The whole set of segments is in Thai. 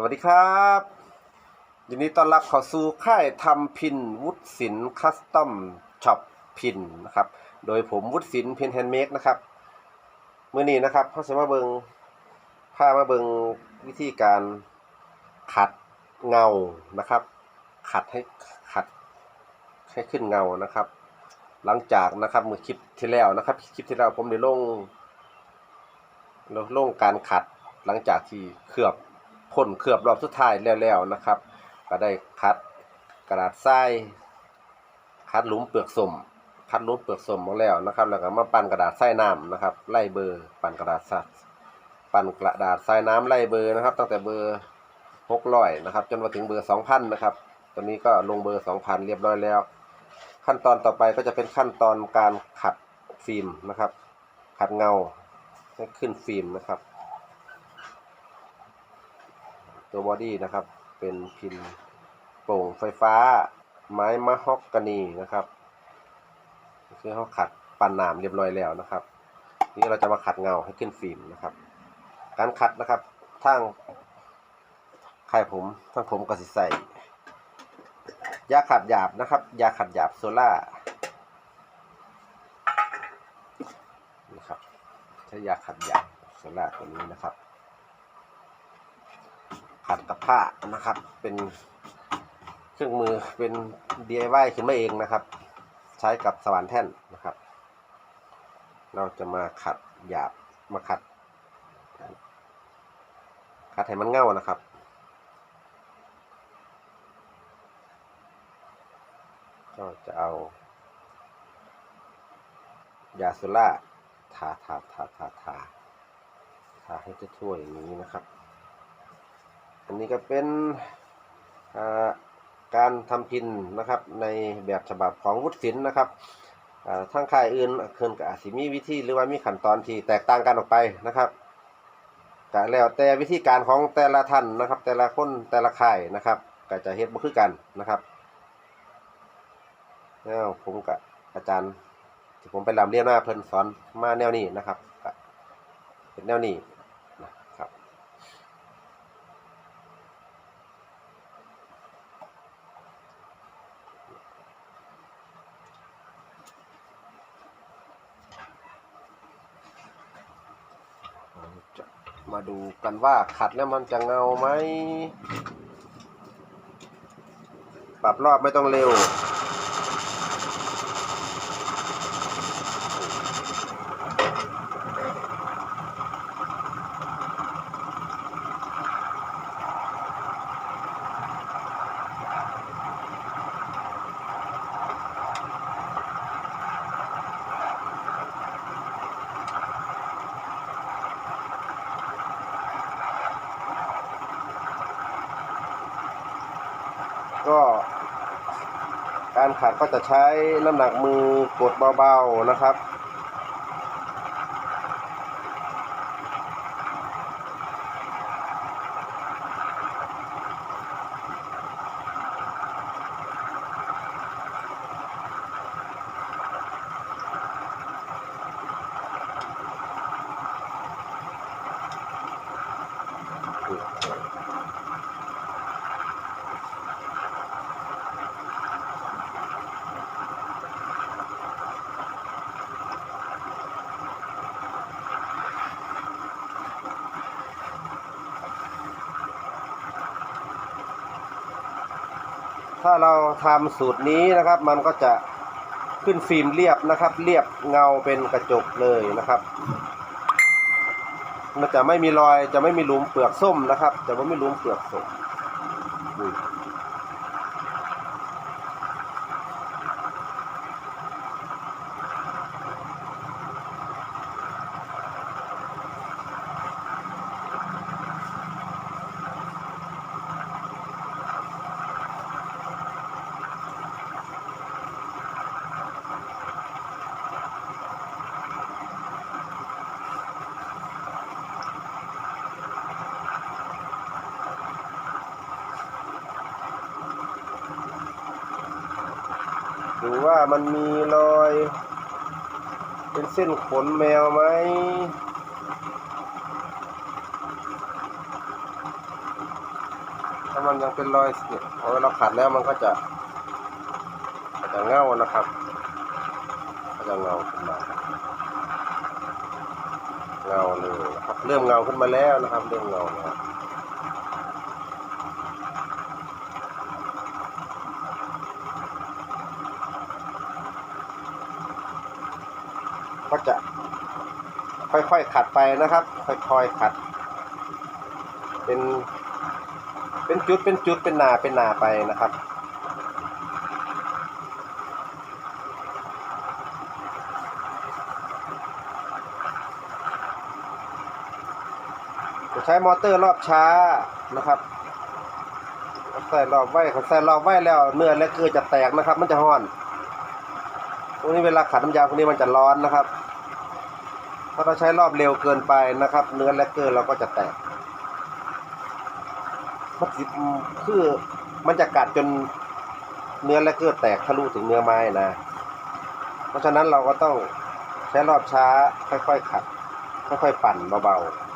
สวัสดีครับ ยินดีต้อนรับเข้าสู่ค่ายทำพินวุฒิศิลป์คัสตอมช็อปพินนะครับ โดยผมวุฒิศิลป์พินแฮนด์เมดนะครับเมื่อนี้นะครับเขาจะมาเบิงพามาเบิงวิธีการขัดเงานะครับ ขัดให้ขัดให้ขึ้นเงานะครับ หลังจากนะครับเมื่อคลิปที่แล้วนะครับคลิปที่แล้วผมได้ลงลงการขัดหลังจากที่เคลือบ พ่นเคลือบรอบสุดท้ายแล้วๆนะครับ ก็ได้คัดกระดาษทรายคัดหลุมเปลือกสมคัดหลุมเปลือกสมมาแล้วนะครับ แล้วก็มาปั้นกระดาษทรายน้ำนะครับ ไล่เบอร์ปั้นกระดาษทรายปั้นกระดาษทรายน้ำไล่เบอร์นะครับ ตั้งแต่เบอร์หกร้อยนะครับ จนมาถึงเบอร์สองพันนะครับ ตอนนี้ก็ลงเบอร์สองพันเรียบร้อยแล้ว ขั้นตอนต่อไปก็จะเป็นขั้นตอนการขัดฟิล์มนะครับ ขัดเงาให้ขึ้นฟิล์มนะครับ ตัวบอดี้นะครับ เป็นพิมพ์โปร่งไฟฟ้า ไม้มะฮอกกานีนะครับคือเขาขัดปั่นหนามเรียบร้อยแล้วนะครับ นี่เราจะมาขัดเงาให้ขึ้นฟิล์มนะครับ การขัดนะครับทั้งค่ายผมทั้งผมก็สิใส่ยาขัดหยาบนะครับ ยาขัดหยาบโซล่านะครับใช้ยาขัดหยาบโซล่าตัวนี้นะครับ ขัดกับผ้านะครับ เป็นเครื่องมือเป็น DIY ขึ้นมาเองนะครับ ใช้กับสว่านแท่นนะครับ เราจะมาขัดหยาบมาขัดขัดให้มันเง่านะครับก็จะเอา ยาโซล่าทาทาทาทาทาทาให้ทั่วๆอย่างนี้นะครับ อันนี้ก็เป็นการทำพินนะครับในแบบฉบับของวุฒิศิลป์นะครับอ่าทางค่ายอื่นเคินกับอาจสิมีวิธีหรือว่ามีขั้นตอนที่แตกต่างกันออกไปนะครับก็แล้วแต่วิธีการของแต่ละท่านนะครับ แต่ละคนแต่ละค่ายนะครับก็จะเฮ็ดบ่คือกันนะครับแล้วผมกับอาจารย์ที่ผมไปรำเรียนมาเพิ่นสอนมาแนวนี้นะครับเป็นแนวนี้นะครับ จะ มาดูกันว่าขัดแล้วมันจะเงาไหม ปรับรอบไม่ต้องเร็ว ก็การ ขัดก็จะใช้น้ำหนักมือกดเบาๆนะครับ ถ้าเราทำสูตรนี้นะครับ มันก็จะขึ้นฟิล์มเรียบนะครับ เรียบเงาเป็นกระจกเลยนะครับมันจะไม่มีรอยจะไม่มีหลุมเปลือกส้มนะครับ จะไม่มีหลุมเปลือกส้ม รือว่ามันมีรอย เป็นเส้นขนแมวไหมถ้ามันยังเป็นรอยเนี่ยพอเราขัดแล้วมันก็จะก็จะเงานะครับก็จะเงาขึ้นมาเงาเลยนะครับ เริ่มเงาขึ้นมาแล้วนะครับ เริ่มเงาแล้ว ก็จะค่อยๆขัดไปนะครับ ค่อยๆขัด เป็นเป็นจุดเป็นจุดเป็นนาเป็นนาไปนะครับ จะใช้มอเตอร์รอบช้านะครับใส่รอบไว้เขาใส่รอบไว้แล้วเนื้อและเกลือจะแตกนะครับ มันจะห้อนพวกนี้เวลาขัดน้ำยาพวกนี้มันจะร้อนนะครับ ถ้าเราใช้รอบเร็วเกินไปนะครับ เนื้อแลกเกอร์เราก็จะแตกมันสิคือมันจะกัดจนเนื้อแลกเกอร์แตกทะลุถึงเนื้อไม้นะ เพราะฉะนั้นเราก็ต้องใช้รอบช้าค่อยๆขัด ค่อยๆปั่นเบาๆ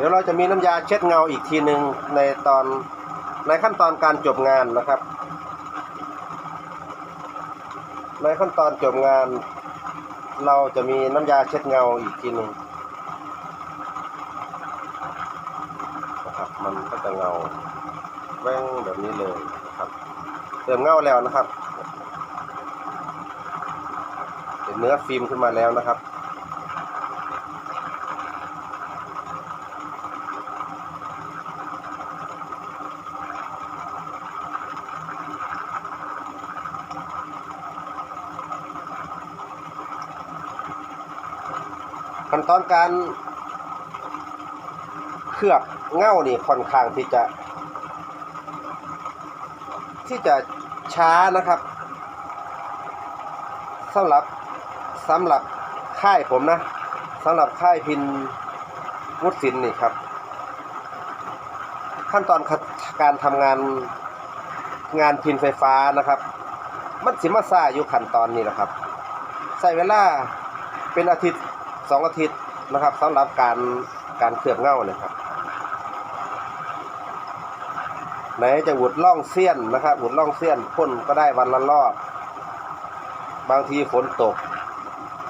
เดี๋ยวเราจะ มีน้ำยาเช็ดเงาอีกทีหนึ่งในตอนในขั้นตอนการจบงานนะครับ ในขั้นตอนจบงาน เราจะมีน้ำยาเช็ดเงาอีกทีหนึ่งนะครับมันก็จะเงาแว่งแบบนี้เลยนะครับเติมเงาแล้วนะครับเป็นเนื้อฟิล์มขึ้นมาแล้วนะครับ ตอนการเคลือบเง่านี่ค่อนข้างที่จะ ที่จะช้านะครับสำหรับสำหรับค่ายผมนะสำหรับค่ายพินวุฒิศิลป์นี่ครับ ขั้นตอนการทำงานงานพินไฟฟ้านะครับ มันสิมาซ่าอยู่ขั้นตอนนี้นะครับ ใส่เวลาเป็นอาทิตย์สองอาทิตย์ นะครับสำหรับการการเคลือบเง่าเนี่ยครับไหนจะหวุดล่องเสี้ยนนะครับหวุดล่องเสี้ยนพ่นก็ได้วันละรอบบางทีฝนตก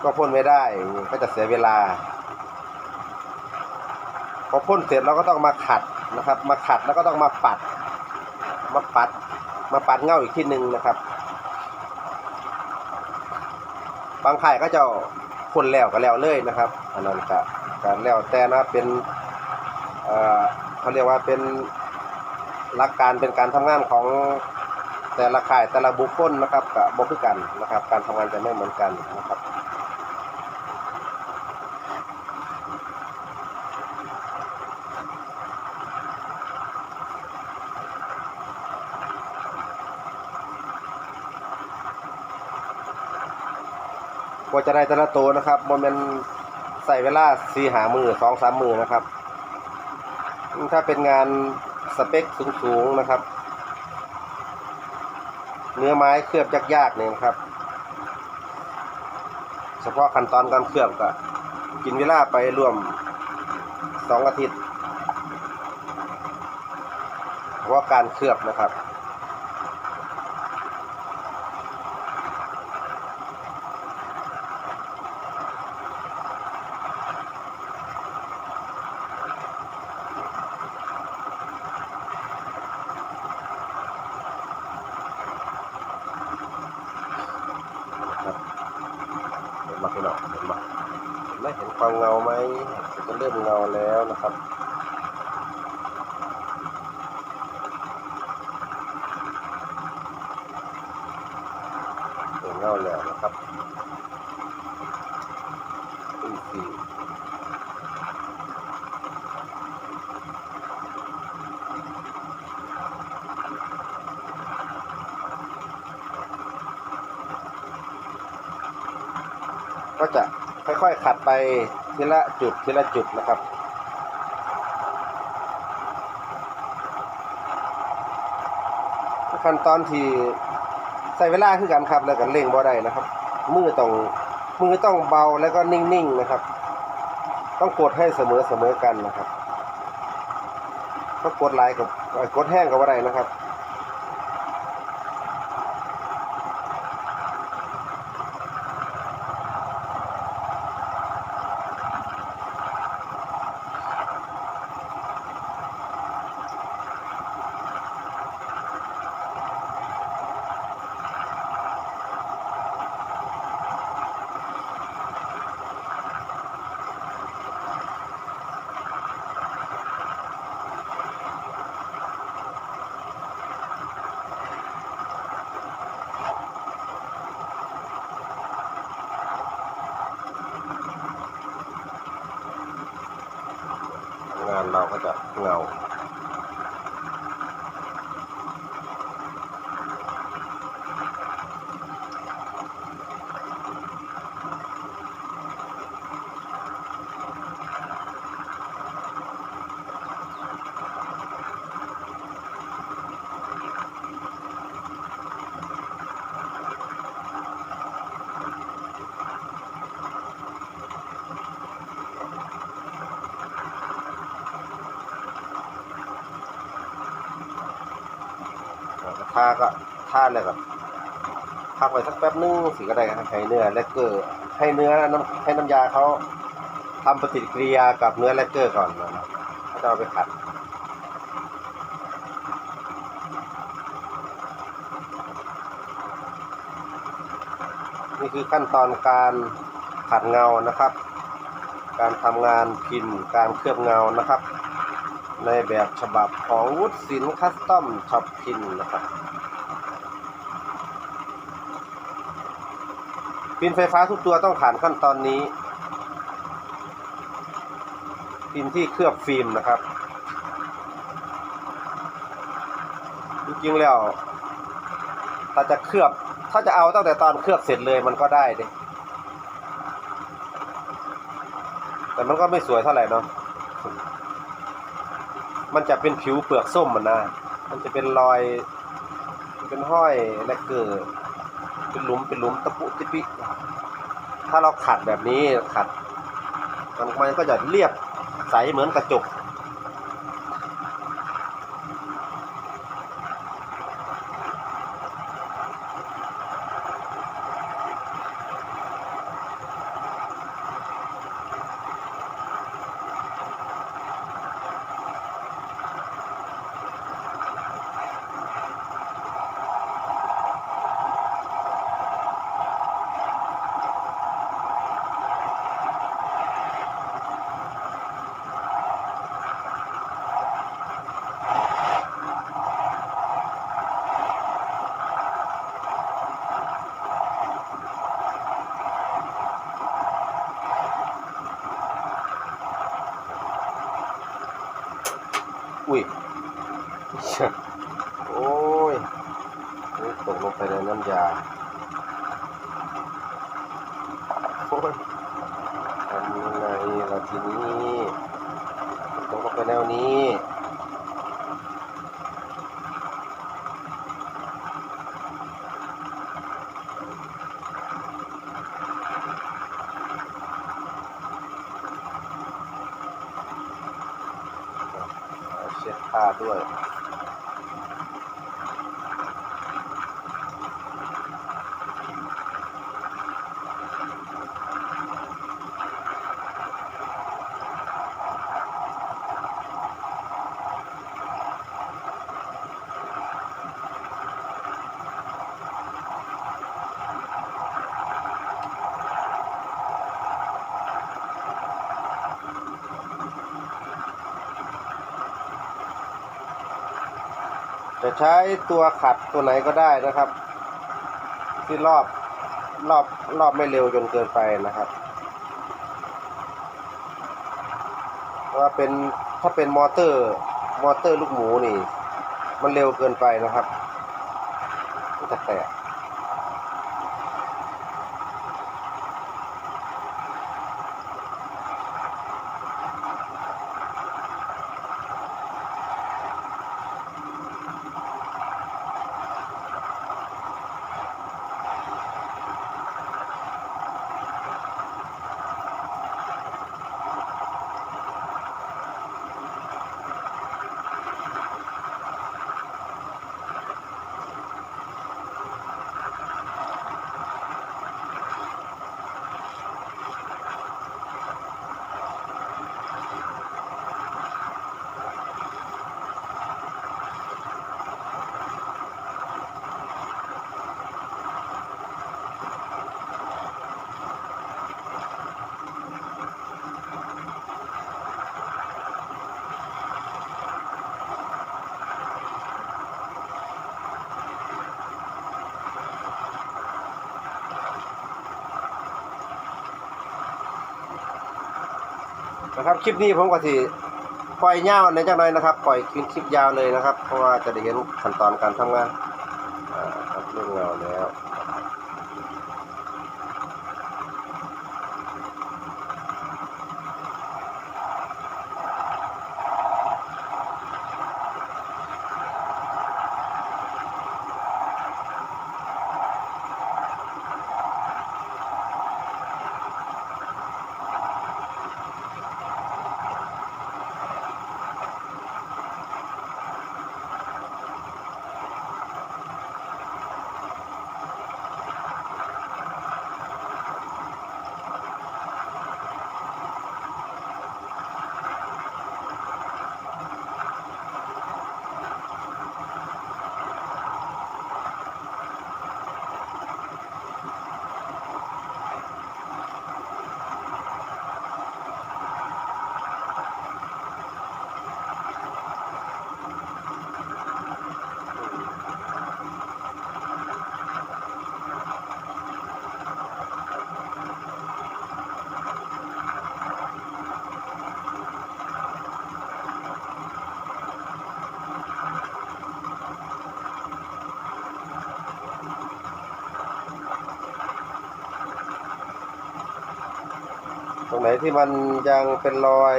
ก็พ่นไม่ได้ก็จะเสียเวลา พอพ่นเสร็จเราก็ต้องมาขัดนะครับ มาขัดแล้วก็ต้องมาปัด มาปัด มาปัดเง่าอีกทีหนึ่งนะครับ บางค่ายก็จะพ่นแล้วก็แล้วเลยนะครับ อันนั้นก็การแล้วแต่นะเป็นเอ่อเขาเรียกว่าเป็นหลักการเป็นการทำงานของแต่ละค่ายแต่ละบุคคลนะครับกับบ่คือกันนะครับ การทำงานจะไม่เหมือนกันนะครับกว่าจะได้แต่ละตัวนะครับบนเป็น ใส่เวลาสี่หามือสองสามมือนะครับ ถ้าเป็นงานสเปคสูงๆนะครับ เนื้อไม้เคลือบยากๆเนี่ยนะครับ เฉพาะขั้นตอนการเคลือบก็ กินเวลาไปรวมสองอาทิตย์เพราะการเคลือบนะครับเห็นมาพี่น้องเห็นมาไม่เห็นความเงาไหมจะเริ่มเงาแล้วนะครับ เห็นเงาแล้วนะครับอีกทีก็จะค่อยๆขัดไปทีละจุดทีละจุดนะครับขั้นตอนที่ ใส่เวลาคือกันครับ แล้วก็เร่งบ่ได้นะครับ มือต้องมือต้องเบาแล้วก็นิ่งๆนะครับ ต้องกดให้เสมอเสมอกันนะครับถ้ากดลายกับกดแห้งกับว่าไรนะครับ งานเราก็จะเงา แล้ว ก็ท่าก็ท่าเลยครับพักไว้สักแป๊บนึงสิก็ได้ครับให้เนื้อแลกเกอร์ให้เนื้อน้ำให้น้ำยาเขาทำปฏิกิริยากับเนื้อแลกเกอร์ก่อนนะครับเขาจะเอาไปขัดนี่คือขั้นตอนการขัดเงานะครับ การทำงานพิมพ์ การเคลือบเงานะครับ ในแบบฉบับของวุฒิศิลป์คัสตอมช็อปพินนะครับ พินไฟฟ้าทุกตัวต้องผ่านขั้นตอนนี้พินที่เคลือบฟิล์มนะครับ จริงๆแล้ว ถ้าจะเคลือบ ถ้าจะเอาตั้งแต่ตอนเคลือบเสร็จเลยมันก็ได้ดิแต่มันก็ไม่สวยเท่าไหร่เนาะ มันจะเป็นผิวเปลือกส้มมันนะ มันจะเป็นรอย เป็นห้อยและเกิดเป็นหลุมเป็นหลุมตะปุติปิ ถ้าเราขัดแบบนี้ขัด มันมันก็จะเรียบใสเหมือนกระจก อุ้ย โอ้ยนี่ตกลงไปในน้ำยา โอ้ยทำยังไงล่ะทีนี้ตกลงไปแนวนี้ เช็ด ผ้าด้วย ใช้ตัวขัดตัวไหนก็ได้นะครับ ที่รอบรอบรอบไม่เร็วจนเกินไปนะครับว่าเป็นถ้าเป็นมอเตอร์มอเตอร์ลูกหมูนี่ มันเร็วเกินไปนะครับจะแตก นะครับคลิปนี้ผมก็สิปล่อยยาวในจังเลยนะครับ ปล่อยคลิปคลิปยาวเลยนะครับ เพราะว่าจะได้เห็นขั้นตอนการทำงาน ตรงไหนที่มันยังเป็นรอย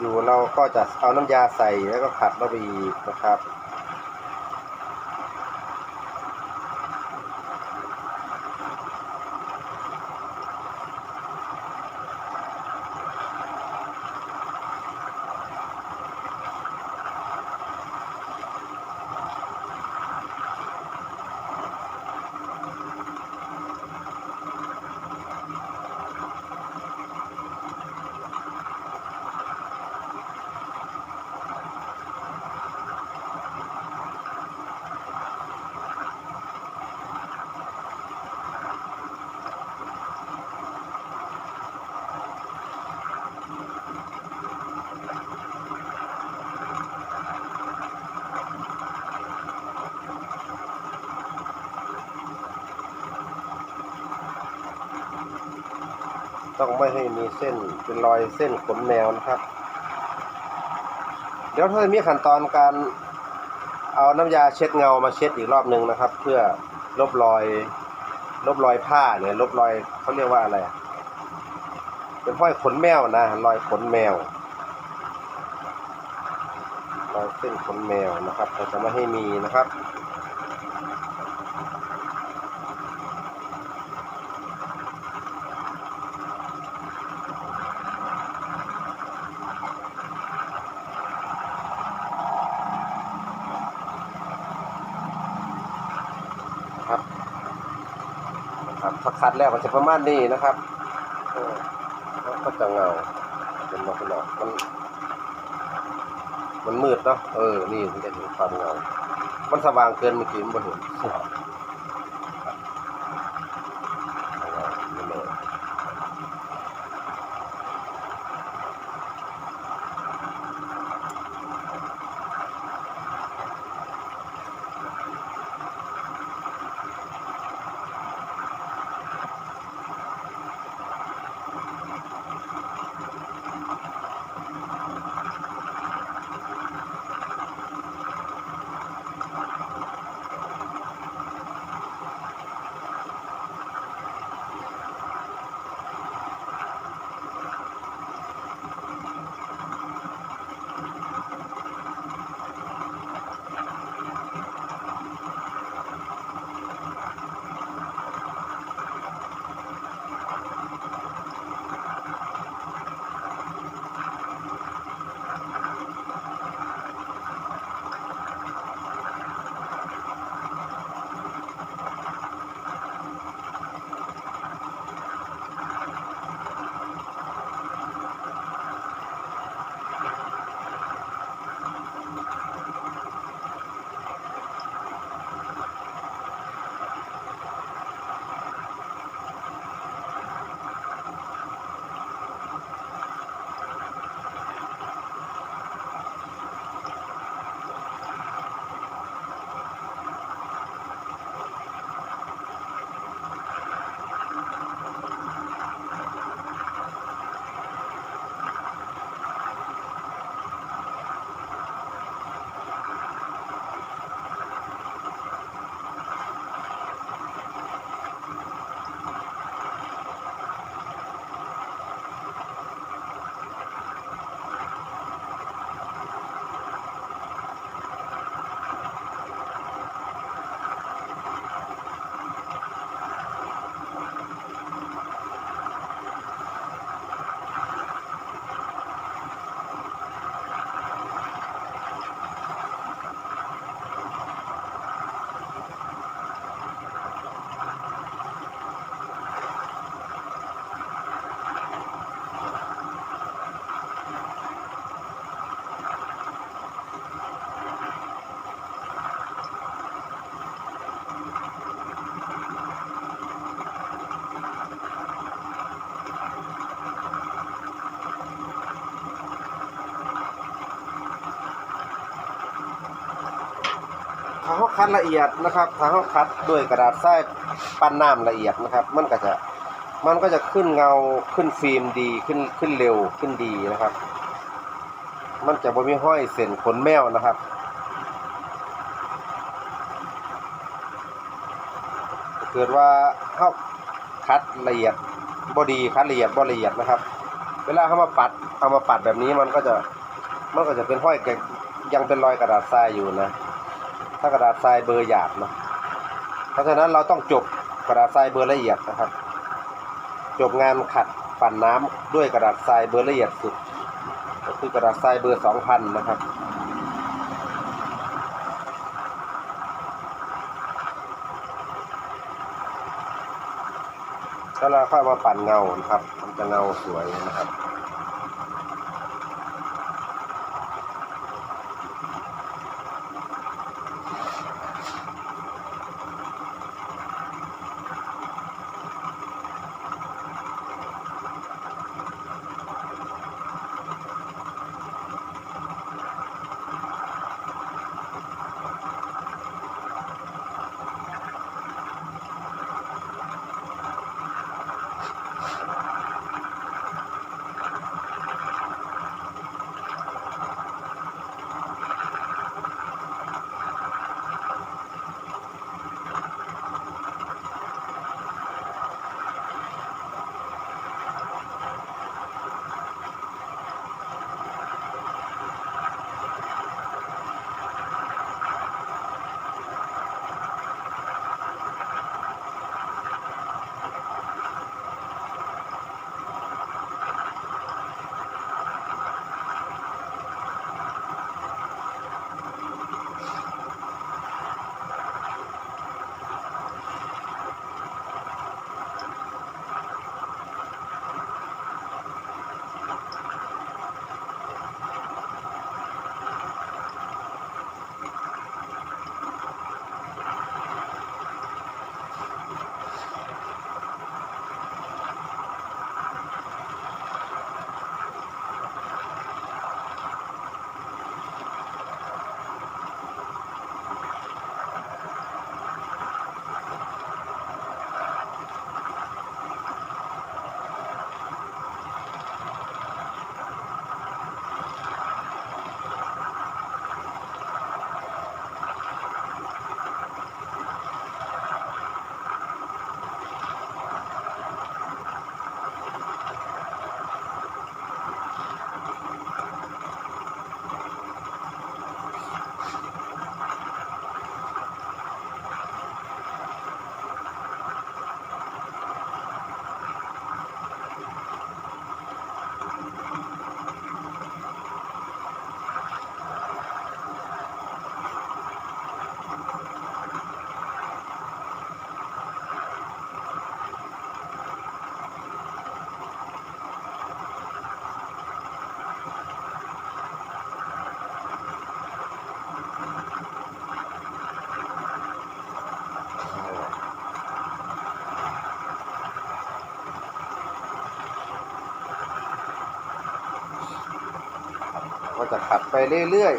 อยู่เราก็จะเอาน้ำยาใส่แล้วก็ขัดระบีนะครับ ต้องไม่ให้มีเส้นเป็นรอยเส้นขนแมวนะครับ เดี๋ยวถ้ามีขั้นตอนการเอาน้ำยาเช็ดเงามาเช็ดอีกรอบหนึ่งนะครับ เพื่อลบรอย ลบรอยผ้าเนี่ยลบรอยเขาเรียกว่าอะไรเป็นห้อยขนแมวนะรอยขนแมวรอยเส้นขนแมวนะครับเราจะไม่ให้มีนะครับ ครับพอคัดแล้วก็จะประมาณนี้นะครับก็จะเงาเป็นมาเป็นหลอกมันมันมืดเนาะเออ นี่มันจะเห็นความเงา มันสว่างเกินเมื่อกี้มันบ่เห็น ดละเอียดนะครับถ้าเราคัดด้วยกระดาษทรายปั้นน้ำละเอียดนะครับ มันก็จะมันก็จะขึ้นเงาขึ้นฟิล์มดีขึ้นขึ้นเร็วขึ้นดีนะครับ มันจะบ่มีห้อยเส้นขนแมวนะครับเกิดว่าเฮาคัดละเอียดบ่ดีคัดละเอียดบ่ละเอียดนะครับ เวลาเขามาปัดเอามาปัดแบบนี้มันก็จะมันก็จะเป็นห้อยยังเป็นรอยกระดาษทรายอยู่นะ ถ้ากระดาษทรายเบอร์หยาบเนาะเพราะฉะนั้นเราต้องจบกระดาษทรายเบอร์ละเอียดนะครับ จบงานขัดปั่นน้ำด้วยกระดาษทรายเบอร์ละเอียดสุด ก็คือกระดาษทรายเบอร์สองพันนะครับแล้วเราค่อยมาปั่นเงานะครับ มันจะเงาสวยนะครับ จะขัดไปเรื่อย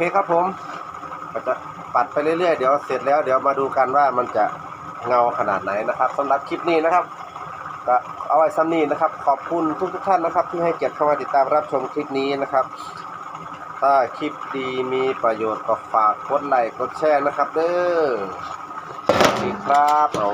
เคครับผมก็จะปัดไปเรื่อยๆ เดี๋ยวเสร็จแล้วเดี๋ยวมาดูกันว่ามันจะเงาขนาดไหนนะครับสำหรับคลิปนี้นะครับก็เอาไว้ซ้ำนี้นะครับ ขอบคุณทุกๆท่านนะครับ ที่ให้เกียรติเข้ามาติดตามรับชมคลิปนี้นะครับ ถ้าคลิปดีมีประโยชน์ก็ฝากกดไลค์กดแชร์นะครับ เด้อสวัสดีครับเอา